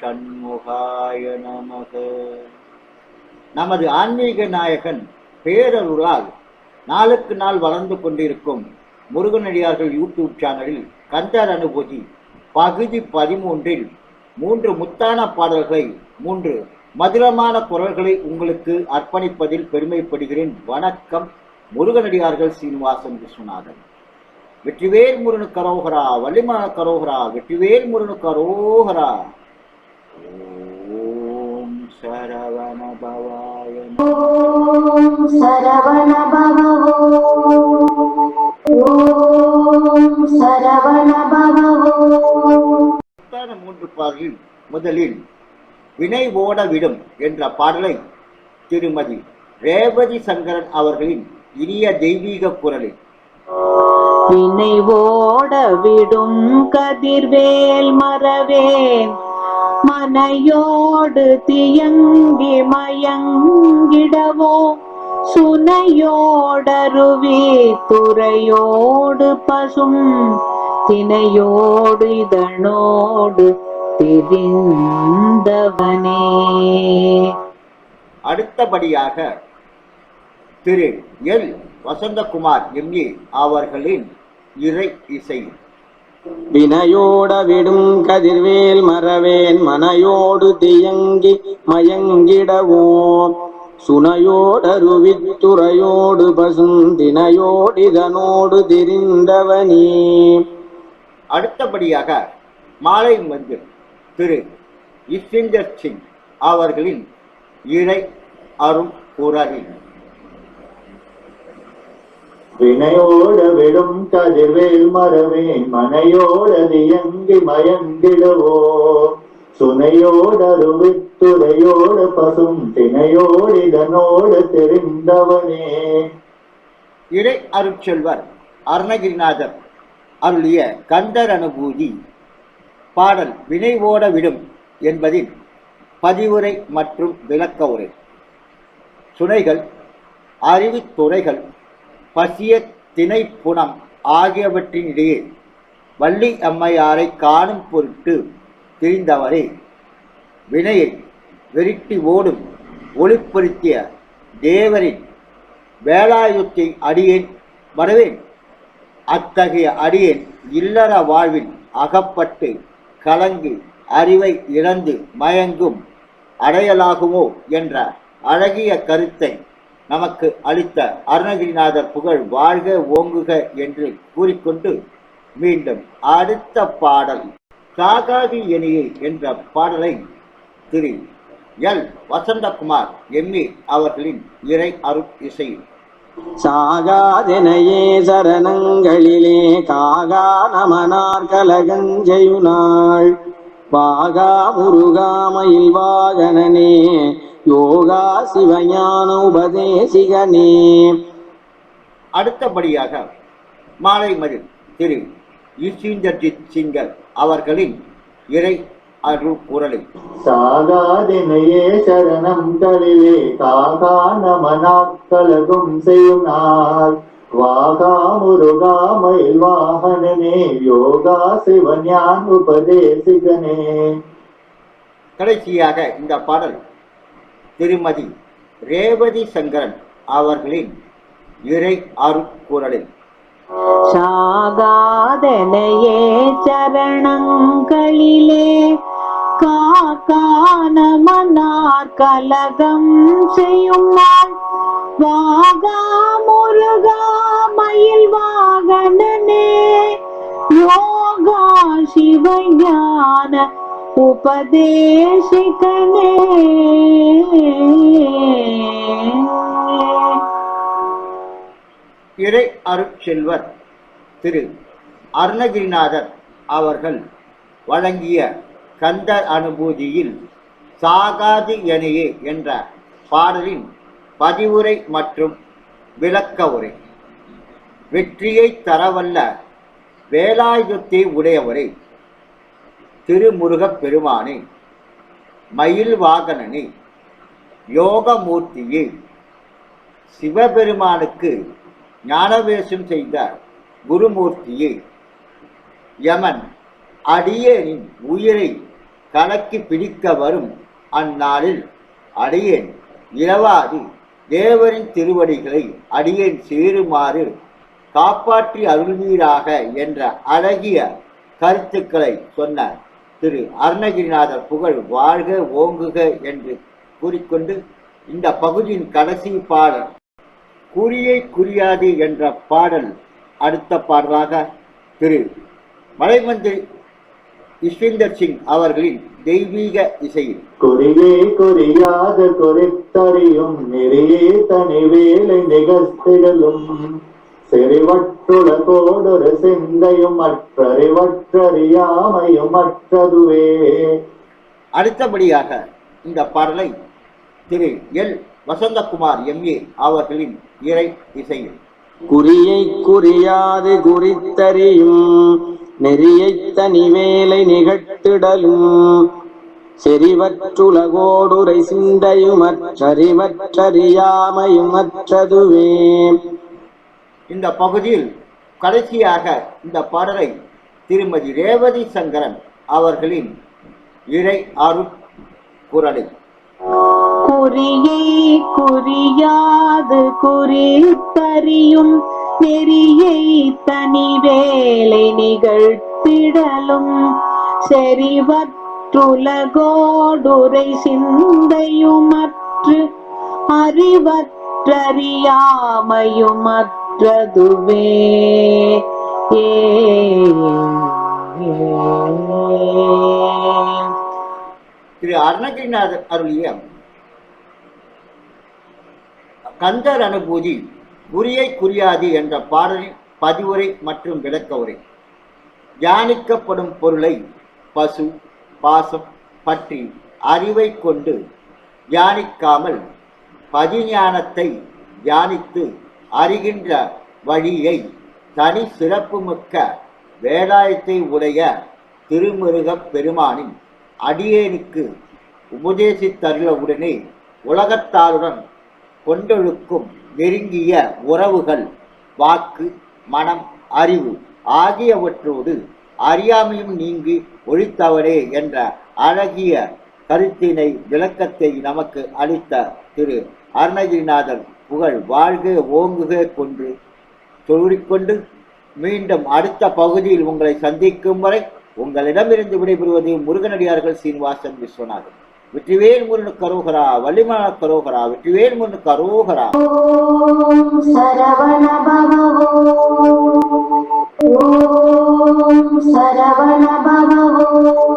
ஷண்முகாய நமக. நமது ஆன்மீக நாயகன் பேரருளால் நாளுக்கு நாள் வளர்ந்து கொண்டிருக்கும் முருகனடியார்கள் யூடியூப் சேனலில் கந்தர் அனுபூதி பகுதி பதிமூன்றில் மூன்று முத்தான பாடல்களை மூன்று மதுரமான குரல்களை உங்களுக்கு அர்ப்பணிப்பதில் பெருமைப்படுகிறேன். வணக்கம் முருகனடியார்கள் சீனிவாசன் விஸ்வநாதன். வெற்றிவேல் முருனு கரோகரா வள்ளிமன கரோகரா வெற்றிவேல் முருனு கரோகரா ஓம் சரவண பவாய ஓம் சரவண பவோ ஓம் சரவண பவோ மூன்று பாகில் முதலில் வினை ஓட விடும் என்ற பாடலை திருமதி ரேவதி சங்கரன் அவர்களின் இனிய தெய்வீக குரலில். வினை ஓட விடும் கதிர்வேல் மரவேன் மனையோடு தியங்கி மயங்கிடவோ சுனையோடருவி துறையோடு பசும் தினையோடு இதனோடு தெரிந்தவனே. அடுத்தபடியாக திரு எல் வசந்தகுமார் எம்ஏ அவர்களின் இறை இசை வினையோட விடும் கதிர்வேல் மறவேன் மனையோடு தியங்கி மயங்கிடவோம். சுனையோடருவித்துறையோடு பசுந்தினையோடிதனோடு திரிந்தவனே. அடுத்தபடியாக மாலை மஞ்சள் திரு இஸ்விந்தர் சிங் அவர்களின் இறை அருள் குரலில் வினையோட விடும் கதிர்வேல் மரவேன் மனையோட தியங்கி மயங்கிடுவோ. சுனையோடருவித்துறையோட பசும் தினையோடிதனோட தெரிந்தவனே. இறை அருட்செல்வர் அருணகிரிநாதர் அருளிய கந்தர் அனுபூதி பாடல் வினைவோட விடும் என்பதில் பதிவுரை மற்றும் விளக்க உரை. சுனைகள் அறிவுத்துறைகள் பசிய திணைப்புணம் ஆகியவற்றினிடையே வள்ளி அம்மையாரை காணும் பொருட்டு திரிந்தவரே. வினையை வெறிட்டி ஓடும் ஒளிப்படுத்திய தேவரின் வேலாயுத்தை அடியேன் வரவேன் அத்தகைய அடியேன் இல்லற வாழ்வில் அகப்பட்டு கலங்கி அறிவை இழந்து மயங்கும் அடையலாகுமோ என்ற அழகிய கருத்தை நமக்கு அளித்த அருணகிரிநாதர் புகழ் வாழ்க ஓங்குக என்று கூறிக்கொண்டு மீண்டும் அடுத்த பாடல் சாகாதி எனியை என்ற பாடலை திரு எல். வசந்தகுமார் எம்ஏ அவர்களின் இறை அருள் இசை. சாகாதெனையே சரணங்களிலே காகா நமனார் கலகஞ்செயுனாள் வாகா முருகாமையில் வாகனனே யோகா சிவஞான உபதேசிகனே. அடுத்தபடியாக மாலை மதில் திரு யுசீந்தர்ஜித் சிங்கர் அவர்களின் இறை அருள் குரலில் சாகாதினையே சரணம் களிலே காகா நமனாக்கலகும் செய்யும் நாள் வாகா முருகா மயில் வாகனனே யோகா சிவஞான் உபதேசிகனே. கடைசியாக இந்த பாடல் திருமதி ரேவதி சங்கரன் அவர்களின் இறை அருட்குரலில். சாகாதனையே சரணங்களிலே காக்கானமனார் கலகம் செய்யும் வாகா முருகா மயில் வாகனனே யோகா சிவஞான இறை அருட்செல்வர் திரு அருணகிரிநாதர் அவர்கள் வழங்கிய கந்தர் அனுபூதியில் சாகாது எனையே என்ற பாடலின் பதிவுரை மற்றும் விளக்க உரை. வெற்றியை தரவல்ல வேலாயுதத்தை உடையவரை. திருமுருகப் பெருமானே மயில் வாகனனே யோகமூர்த்தியே. சிவபெருமானுக்கு ஞானவேசம் செய்த குருமூர்த்தியே யமன் அடியேனின் உயிரை கலக்கி பிடிக்க வரும் அந்நாளில் அடியேன். இரவாது தேவரின் திருவடிகளை அடியேன் சேருமாறு காப்பாற்றி அருள்வீராக என்ற அழகிய கருத்துக்களை சொன்னார். திரு அருணகிரிநாதர் புகழ் வாழ்க ஓங்குக என்று கூறிக்கொண்டு இந்த பகுதியின் கடைசி பாடல் குறியை குறியாது என்ற பாடல் அடுத்த பாடலாக திரு மலைமந்திரி இஸ்விந்தர் சிங் அவர்களின் தெய்வீக இசையில் குறியே குறியாத குறித்தறியும் நெறியே தனி வேலை நிகழ்த்திடலும். செறிவற்றுல கோடொரு சிந்தையும் மற்றறிவற்றறியாமையும் மற்றதுவே. அடுத்தபடியாக இந்த பாடலை திரு எல். வசந்தகுமார் எம்ஏ அவர்களின் இறை இசையில். குறியை குறியாது குறித்தறியும் நெறியைத் தனி வேலை நிகழ்த்திடலும் செறிவற்றுலகோடுரை சிந்தையுமற்றறிவற்றறியாமையும் மற்றதுவே. இந்த பகுதியில் கடைசியாக இந்த பாடலை திருமதி ரேவதி சங்கரன் அவர்களின் இறை அருள் குரலை குறியை குறியாது குறித்தறியும் நெறியை தனி வேலை நிகழ்த்திடலும். செறிவற்றுலகோடுரை சிந்தையுமற்று அறிவற்றறியாமையும் மற்றதுவே திரு அருணகிரிநாதர் அருளிய கந்தர் அனுபூதி குறியை குறியாது என்ற பாடலின் பதிவுரை மற்றும் விளக்க உரை தியானிக்கப்படும் பொருளை பசு பாசம் பற்றி அறிவை கொண்டு தியானிக்காமல் பதிஞானத்தை தியானித்து அறிகின்ற வழியை தனி சிறப்புமிக்க வேலாயத்தை உடைய திருமுருகப் பெருமானின் அடியேனுக்கு உபதேசித்தருளவுடனே உலகத்தாருடன் கொண்டொழுக்கும் நெருங்கிய உறவுகள் வாக்கு மனம் அறிவு ஆகியவற்றோடு அறியாமையும் நீங்கி ஒழித்தவரே என்ற அழகிய கருத்தினை விளக்கத்தை நமக்கு அளித்த திரு அருணகிரிநாதர் புகழ் வாழ்க ஓங்குக கொன்று சொல்லிக்கொண்டு மீண்டும் அடுத்த பகுதியில் உங்களை சந்திக்கும் வரை உங்களிடமிருந்து விடைபெறுவது முருகனடியார்கள் சீனிவாசன் விஸ்வநாதன். வெற்றிவேல் முருகனு கரோகரா வள்ளிமலா கரோகரா வெற்றிவேல் முருகனு கரோகரா. சரவண பகவோ.